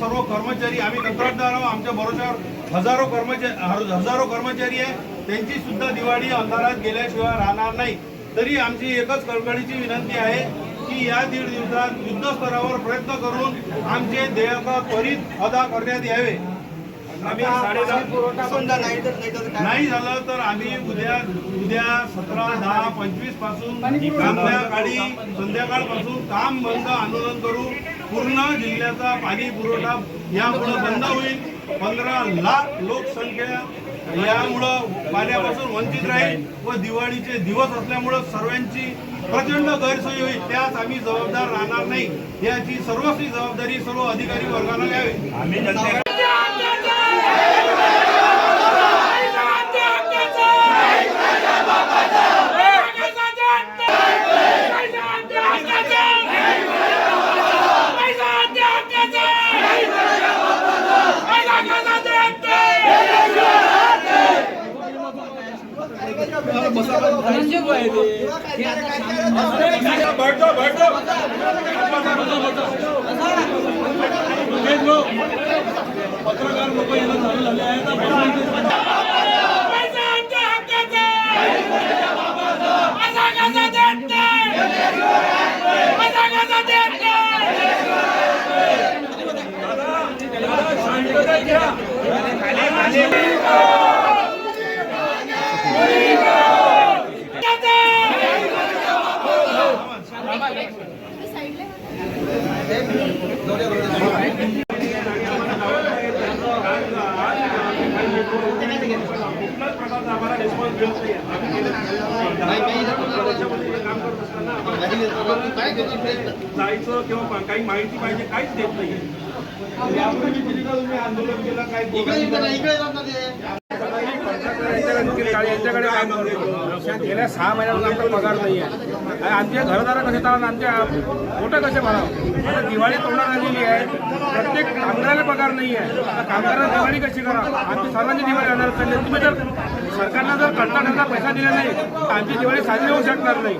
सर्व कर्मचारी आम्ही कंत्राटदार आहोत. आमच्या भरोश्यावर हजारो कर्मचारी हजारो कर्मचारी आहे. त्यांची सुद्धा दिवाळी अंधारात गेल्याशिवाय राहणार नाही. तरी आमची एकच कळकळीची विनंती आहे की या दीड दिवसात युद्धस्तरावर प्रयत्न करून आमचे देयक त्वरित अदा करण्यात यावे. आम्ही नाही झालं तर आम्ही उद्या उद्या सतरा दहा पंचवीसपासून संध्याकाळी संध्याकाळपासून काम बंद आंदोलन करू. पूर्ण जिल्ह्याचा पाणी पुरवठा यामुळं बंद होईल. पंधरा लाख लोकसंख्या यामुळं पाण्यापासून वंचित राहील व दिवाळीचे दिवस असल्यामुळं सर्वांची प्रचंड गैरसोय होईल. त्यास आम्ही जबाबदार राहणार नाही. याची सर्वस्वी जबाबदारी सर्व अधिकारी वर्गाला घ्यावी. शांतता जायचं किंवा काही माहिती पाहिजे काहीच देत नाही तुम्ही आंदोलन केलं काय यांच्याकडे काम करतो. गेल्या सहा महिन्यापासून आमचा पगार नाही आहे आणि आमचे घरदार कसे चालणार आमच्या पोटं कसे भरावं? आता दिवाळी तोंडात आलेली आहे. प्रत्येक कामगाराला पगार नाही आहे कामगारांना दिवाळी कशी करा आमची सर्वांची दिवाळी राहणार चालली तुम्ही जर सरकारनं जर कंत्राटांना पैसा दिला नाही तर आमची दिवाळी साजरी होऊ शकणार नाही.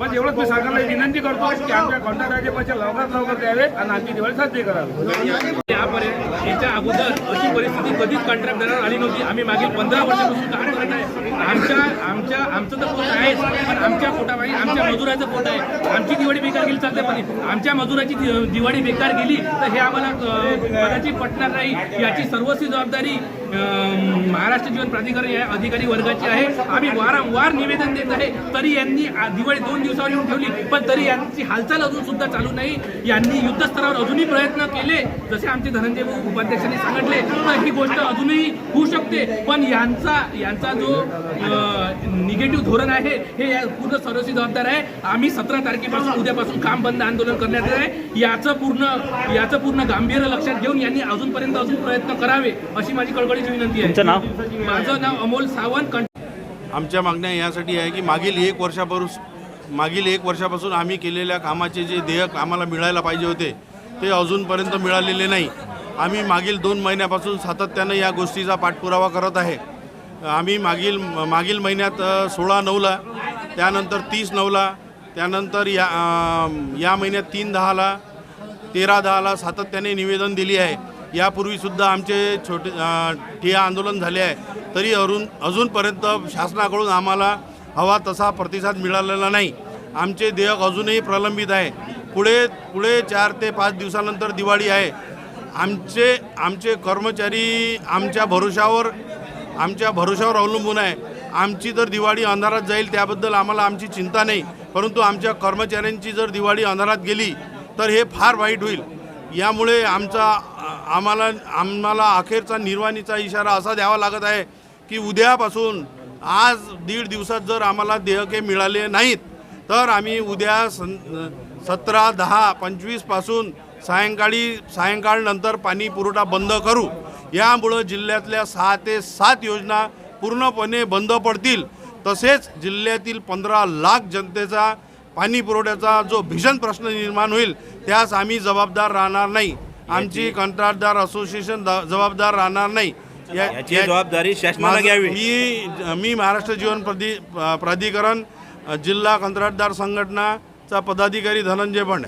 बस एवढंच मी सरकारला विनंती करतो की आमच्या कॉन्ट्रॅक्टरचे पैसे लवकरात लवकर द्यावे आणि आमची दिवाळी साजरी करावी. यापर्यंत याच्या अगोदर अशी परिस्थिती कधीच कंत्राटदारावर आली नव्हती. आम्ही मागील पंधरा वर्षापासून काम करत आहे. आमच्या आमच्या आमचं तर पोट आहेच पण आमच्या पोटापायी आमच्या मजुराचं पोट आहे. आमची दिवाळी बेकार गेली चालते पण आमच्या मजुराची दिवाळी बेकार गेली तर हे आम्हाला कदाचित पटणार नाही. याची सर्वस्वी जबाबदारी महाराष्ट्र जीवन प्राधिकरण या अधिकारी वर्गाची आहे. आम्ही वारंवार निवेदन देत आहे. तरी यांनी दिवाळी दोन दिवस दिवसावर येऊन ठेवली. पण तरी यांची हालचाल अजून सुद्धा चालू नाही. यांनी युद्धस्तरावर अजूनही प्रयत्न केले. जसे आमचे धनंजय भाऊ उपाध्यक्षांनी सांगितले तर ही गोष्ट अजूनही होऊ शकते. पण यांचा यांचा जो निगेटिव्ह धोरण आहे हे या पूर्ण सर्वस्वी जबाबदार आहे. आम्ही सतरा तारखेपासून उद्यापासून काम बंद आंदोलन करण्यात येत आहे. याचं पूर्ण याचं पूर्ण गांभीर्य लक्षात घेऊन यांनी अजूनपर्यंत अजून प्रयत्न करावे अशी माझी कळकळीची विनंती आहे. माझं नाव अमोल सावंत. आमच्या मागण्या यासाठी आहे की मागील एक वर्षापासून मागील एक वर्षापासून आम्ही केलेल्या कामाचे जे देयक आम्हाला मिळायला पाहिजे होते ते अजूनपर्यंत मिळालेले नाही. आम्ही मागील दोन महिन्यापासून सातत्यानं या गोष्टीचा पाठपुरावा करत आहे. आम्ही मागील मागील महिन्यात सोळा नऊला त्यानंतर तीस नऊला त्यानंतर या या महिन्यात तीन दहाला तेरा दहाला सातत्याने निवेदन दिली आहे. यापूर्वीसुद्धा आमचे छोटे ठिया आंदोलन झाले आहे. तरी अरुण अजूनपर्यंत शासनाकडून आम्हाला हवा तसा प्रतिसाद मिळालेला नाही. आमचे देयक अजूनही प्रलंबित आहे. पुढे पुढे चार ते पाच दिवसानंतर दिवाळी आहे. आमचे आमचे कर्मचारी आमच्या भरोशावर आमच्या भरोशावर अवलंबून आहे. आमची जर दिवाळी अंधारात जाईल त्याबद्दल आम्हाला आमची चिंता नाही. परंतु आमच्या कर्मचाऱ्यांची जर दिवाळी अंधारात गेली तर हे फार वाईट होईल. यामुळे आमचा आम्हाला आम्हाला अखेरचा निर्वाणीचा इशारा असा द्यावा लागत आहे की उद्यापासून आज दीड दिवसात जर आम्हाला देयके मिळाले नाहीत तर आम्ही उद्या सन सतरा दहा पंचवीसपासून सायंकाळी सायंकाळनंतर पाणी पुरवठा बंद करू. यामुळं जिल्ह्यातल्या सहा ते सात योजना पूर्णपणे बंद पडतील. तसेच जिल्ह्यातील पंधरा लाख जनतेचा पाणी पुरवठ्याचा जो भीषण प्रश्न निर्माण होईल त्यास आम्ही जबाबदार राहणार नाही. आमची कंत्राटदार असोसिएशन द- जबाबदार राहणार नाही. या- याची या- जबाबदारी शासनानं माझं- घ्यावी. मी मी महाराष्ट्र जीवन प्रदि प्राधिकरण जिल्हा कंत्राटदार संघटनाचा पदाधिकारी धनंजय बंड